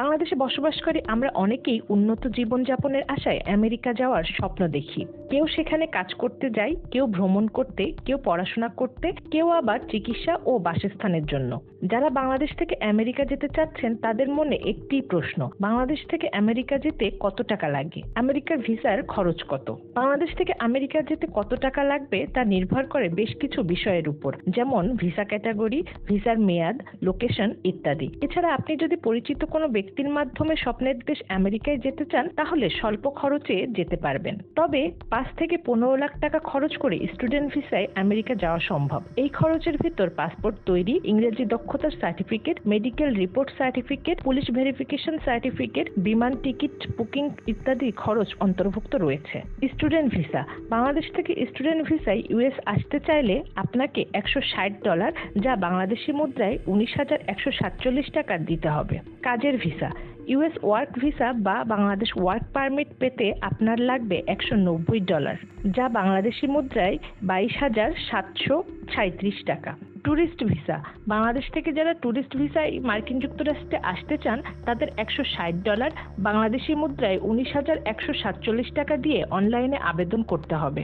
বাংলাদেশে বসবাসকারী আমরা অনেকেই উন্নত জীবনযাপনের আশায় আমেরিকা যাওয়ার স্বপ্ন দেখি। কেউ সেখানে কাজ করতে যায়, কেউ ভ্রমণ করতে, কেউ পড়াশোনা করতে, কেউ আবার চিকিৎসা ও বাসস্থানের জন্য। যারা বাংলাদেশ থেকে আমেরিকা যেতে চাচ্ছেন, তাদের মনে একটি প্রশ্ন, বাংলাদেশ থেকে আমেরিকা যেতে কত টাকা লাগে? আমেরিকার ভিসার খরচ কত? বাংলাদেশ থেকে আমেরিকা যেতে কত টাকা লাগবে, তা নির্ভর করে বেশ কিছু বিষয়ের উপর, যেমন ভিসা ক্যাটাগরি, ভিসার মেয়াদ, লোকেশন ইত্যাদি। এছাড়া আপনি যদি পরিচিত কোনো ব্যক্তির মাধ্যমে স্বপ্নের দেশ আমেরিকায় যেতে চান, তাহলে স্বল্প খরচে যেতে পারবেন। তবে পাঁচ থেকে পনেরো লাখ টাকা খরচ করে স্টুডেন্ট ভিসায় আমেরিকা যাওয়া সম্ভব। এই খরচের ভিতর পাসপোর্ট তৈরি, ইংরেজি দক্ষতার certificate, medical report certificate, police verification certificate, বিমান টিকিট, বুকিং ইত্যাদি খরচ অন্তর্ভুক্ত রয়েছে। Student visa. বাংলাদেশ থেকে স্টুডেন্ট ভিসায় ইউএস আসতে চাইলে আপনাকে একশো ষাট ডলার, যা বাংলাদেশি মুদ্রায় উনিশ হাজার একশো সাতচল্লিশ টাকা দিতে হবে। কাজের ভিসা ইউএস ওয়ার্ক ভিসা বা বাংলাদেশ ওয়ার্ক পারমিট পেতে আপনার লাগবে একশো নব্বই ডলার যা বাংলাদেশি মুদ্রায় বাইশ হাজার সাতশো সাঁত্রিশ টাকা। ট্যুরিস্ট ভিসা বাংলাদেশ থেকে যারা ট্যুরিস্ট ভিসায় মার্কিন যুক্তরাষ্ট্রে আসতে চান, তাদের একশো ষাট ডলার বাংলাদেশি মুদ্রায় উনিশ হাজার একশো সাতচল্লিশ টাকা দিয়ে অনলাইনে আবেদন করতে হবে।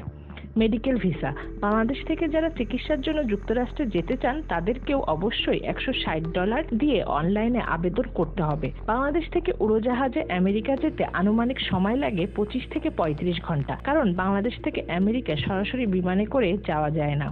মেডিকেল ভিসা বাংলাদেশ থেকে যারা চিকিৎসার জন্য যুক্তরাষ্ট্রে যেতে চান, তাদেরকেও অবশ্যই একশো ষাট ডলার দিয়ে অনলাইনে আবেদন করতে হবে। বাংলাদেশ থেকে উড়োজাহাজে আমেরিকা যেতে আনুমানিক সময় লাগে পঁচিশ থেকে পঁয়ত্রিশ ঘণ্টা। কারণ বাংলাদেশ থেকে আমেরিকা সরাসরি বিমানে করে যাওয়া যায় না।